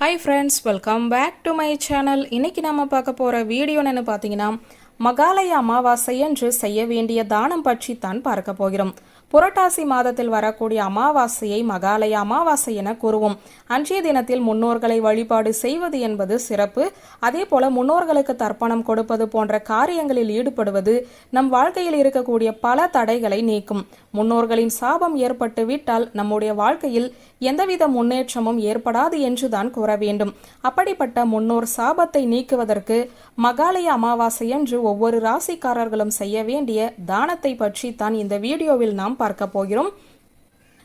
Hi friends welcome back to my channel இன்னைக்கு நம்ம பார்க்க போகிற வீடியோ பார்த்தீங்கன்னா மகாலய அமாவாசை என்று செய்ய வேண்டிய தானம் பற்றி தான் பார்க்க போகிறோம். புரட்டாசி மாதத்தில் வரக்கூடிய அமாவாசையை மகாலய அமாவாசை என கூறுவோம். அன்றைய தினத்தில் முன்னோர்களை வழிபாடு செய்வது என்பது சிறப்பு. அதே போல முன்னோர்களுக்கு தர்ப்பணம் கொடுப்பது போன்ற காரியங்களில் ஈடுபடுவது நம் வாழ்க்கையில் இருக்கக்கூடிய பல தடைகளை நீக்கும். முன்னோர்களின் சாபம் ஏற்பட்டு விட்டால் நம்முடைய வாழ்க்கையில் எந்தவித முன்னேற்றமும் ஏற்படாது என்றுதான் கூற வேண்டும். அப்படிப்பட்ட முன்னோர் சாபத்தை நீக்குவதற்கு மகாலய அமாவாசை என்று ஒவ்வொரு ராசிக்காரர்களும் செய்ய வேண்டிய தானத்தை பற்றி தான் இந்த வீடியோவில் நாம் பார்க்க போகிறோம்.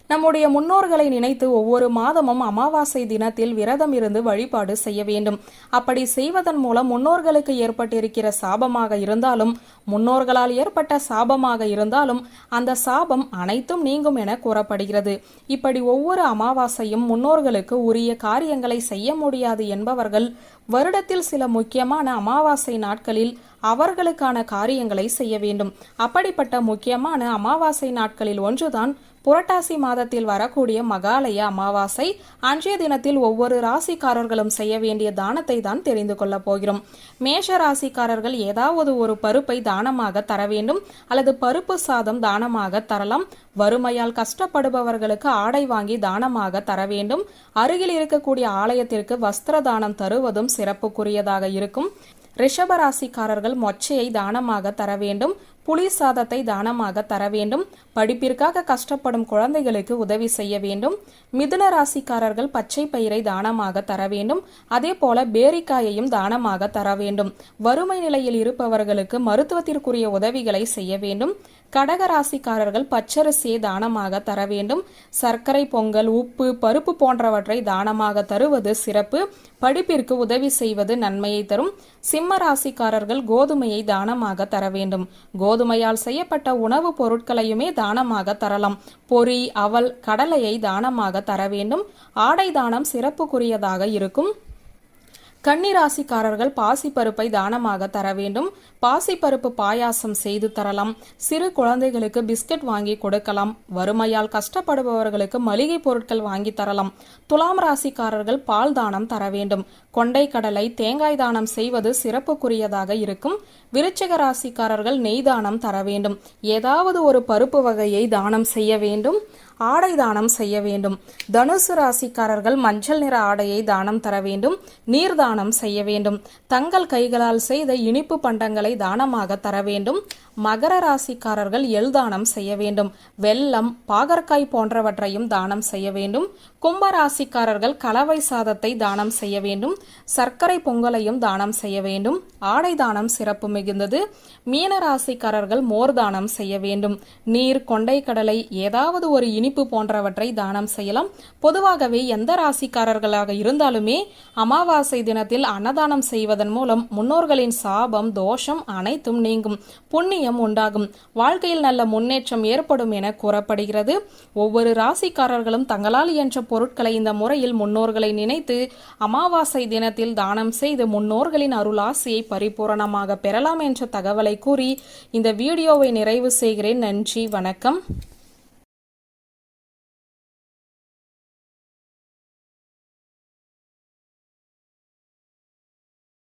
நம்முடைய முன்னோர்களை நினைத்து ஒவ்வொரு மாதமும் அமாவாசை தினத்தில் விரதம் இருந்து வழிபாடு செய்ய வேண்டும். அப்படி செய்வதன் மூலம் முன்னோர்களுக்கு ஏற்பட்டிருக்கிற சாபமாக இருந்தாலும் முன்னோர்களால் ஏற்பட்ட சாபமாக இருந்தாலும் அந்த சாபம் அனைத்தும் நீங்கும் என கூறப்படுகிறது. இப்படி ஒவ்வொரு அமாவாசையும் முன்னோர்களுக்கு உரிய காரியங்களை செய்ய முடியாது என்பவர்கள் வருடத்தில் சில முக்கியமான அமாவாசை நாட்களில் அவர்களுக்கான காரியங்களை செய்ய வேண்டும். அப்படிப்பட்ட முக்கியமான அமாவாசை நாட்களில் ஒன்றுதான் புரட்டாசி மாதத்தில் வரக்கூடிய மகாலய அமாவாசை. அன்றைய தினத்தில் ஒவ்வொரு ராசிக்காரர்களும் செய்ய வேண்டிய தானத்தை தான் தெரிந்து கொள்ளப் போகிறோம். மேஷ ராசிக்காரர்கள் ஏதாவது ஒரு பருப்பை தானமாக தர வேண்டும் அல்லது பருப்பு சாதம் தானமாக தரலாம். வறுமையால் கஷ்டப்படுபவர்களுக்கு ஆடை வாங்கி தானமாக தர வேண்டும். அருகில் இருக்கக்கூடிய ஆலயத்திற்கு வஸ்திர தானம் தருவதும் சிறப்புக்குரியதாக இருக்கும். ரிஷபராசிக்காரர்கள் மொச்சையை தானமாக தர வேண்டும் புளி சாதத்தை தானமாக தர வேண்டும் படிப்பிற்காக கஷ்டப்படும் குழந்தைகளுக்கு உதவி செய்ய வேண்டும் மிதுன ராசிக்காரர்கள் பச்சை பயிரை தானமாக தர வேண்டும் அதே போல பேரிக்காயையும் தானமாக தர வேண்டும். வறுமை நிலையில் இருப்பவர்களுக்கு மருத்துவத்திற்குரிய உதவிகளை செய்ய வேண்டும். கடக ராசிக்காரர்கள் பச்சரிசியை தானமாக தர வேண்டும். சர்க்கரை பொங்கல் உப்பு பருப்பு போன்றவற்றை தானமாக தருவது சிறப்பு. படிப்பிற்கு உதவி செய்வது நன்மையை தரும். சிம்ம ராசிக்காரர்கள் கோதுமையை தானமாக தர வேண்டும். கோதுமையால் செய்யப்பட்ட உணவுப் பொருட்களையுமே தானமாக தரலாம். பொறி அவல் கடலையை தானமாக தர வேண்டும். ஆடை தானம் சிறப்புக்குரியதாக இருக்கும். கன்னிராசிக்காரர்கள் பாசிப்பருப்பை தானமாக தர வேண்டும். பாசிப்பருப்பு பாயாசம் செய்து தரலாம். சிறு குழந்தைகளுக்கு பிஸ்கட் வாங்கி கொடுக்கலாம். வறுமையால் கஷ்டப்படுபவர்களுக்கு மளிகை பொருட்கள் வாங்கி தரலாம். துலாம் ராசிக்காரர்கள் பால் தானம் தர வேண்டும். கொண்டை கடலை தேங்காய் தானம் செய்வது சிறப்புக்குரியதாக இருக்கும். விருச்சிக ராசிக்காரர்கள் நெய் தானம் தர வேண்டும். ஏதாவது ஒரு பருப்பு வகையை தானம் செய்ய வேண்டும். ஆடை தானம் செய்ய வேண்டும். தனுசு ராசிக்காரர்கள் மஞ்சள் நிற ஆடையை தானம் தர வேண்டும். நீர் தானம் செய்ய வேண்டும். தங்கள் கைகளால் செய்த இனிப்பு பண்டங்களை தானமாக தர வேண்டும். மகர ராசிக்காரர்கள் எள்தானம் செய்ய வேண்டும். வெல்லம் பாகற்காய் போன்றவற்றையும் தானம் செய்ய வேண்டும். கும்ப ராசிக்காரர்கள் கலவை சாதத்தை தானம் செய்ய வேண்டும். சர்க்கரை பொங்கலையும் தானம் செய்ய வேண்டும். ஆடை தானம் சிறப்பு மிகுந்தது. மீன ராசிக்காரர்கள் மோர் தானம் செய்ய வேண்டும். நீர் கொண்டை கடலை ஏதாவது ஒரு இனிப்பு போன்றவற்றை தானம் செய்யலாம். பொதுவாகவே எந்த ராசிக்காரர்களாக இருந்தாலுமே அமாவாசை தினத்தில் அன்னதானம் செய்வதன் மூலம் முன்னோர்களின் சாபம் தோஷம் அனைத்தும் நீங்கும். நிச்சயம் உண்டாகும். வாழ்க்கையில் நல்ல முன்னேற்றம் ஏற்படும் என கூறப்படுகிறது. ஒவ்வொரு ராசிக்காரர்களும் தங்களால் இயன்ற பொருட்களை இந்த முறையில் முன்னோர்களை நினைத்து அமாவாசை தினத்தில் தானம் செய்து முன்னோர்களின் அருளாசியை பரிபூரணமாக பெறலாம் என்ற தகவலை கூறி இந்த வீடியோவை நிறைவு செய்கிறேன். நன்றி வணக்கம்.